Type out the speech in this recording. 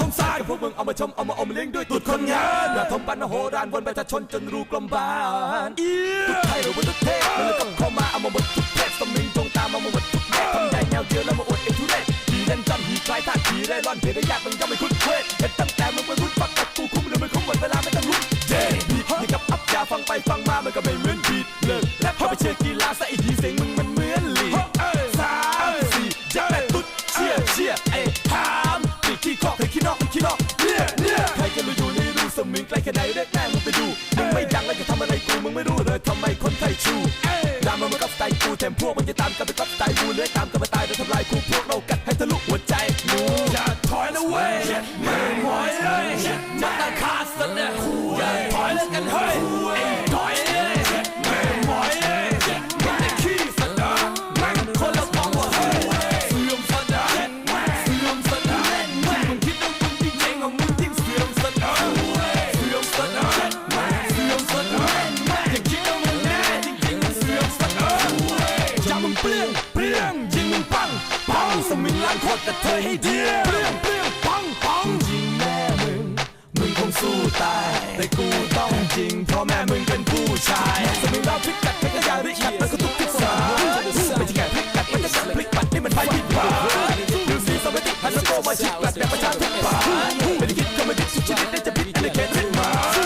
สงสารกับพวกมึงเอามาชมเอามาอมเลี้ยงด้วยตุดคนงานอย่าทมปันโหรานวนประชาชนจนรูกลมบานทุกไทยหรือว่าทุกเทศมันเลยต้องเข้ามาเอามาหมดทุกเพศสมิงจงตามเอามาหมดทุกเพศทำได้แนวเดียวแล้วมาอวดเองทุเรศผีเล่นจำหีคล้ายท่าผีเร่ร่อนเพลได้ยากมึงยังไม่คุ้นเคยเห็นตั้งแต่มึงไปรุ กูมึงไม่รู้เลยทำไมคนไทยชูดรามามันกับสไตล์กูแถมพวกมันจะตามกันไปกับสไตล์กูเลื้อยตามกันมาตายโดยทำลายกูพวกเรากัดให้ทะลุหัวใจงูอย่าถอยนะเว้ยไม่ถอยเลยจะตะขาดสันเนี่ยอย่าถอยแล้วกันเฮ้ยไอ้ถอย เปรี้ยงเปรี้ยงยิงมึงปังปังสมิงล้างโคตรกระเทยให้เดียวเปรี้ยงเปรี้ยงปังปังจริงแม่มึงมึงคงสู้ตายแต่กูต้องจริงเพราะแม่มึงเป็นผู้ชายสมิงเราพลิกกัดแค่กระยาพลิกกัดมันก็ทุกทิศสายไม่ใช่แค่พลิกกัดมันจะกัดพลิกปัดนี่มันไปผิดพลาดดูสีสมัยติดพันแล้วโตมาชิดกัดแบบประชาธิป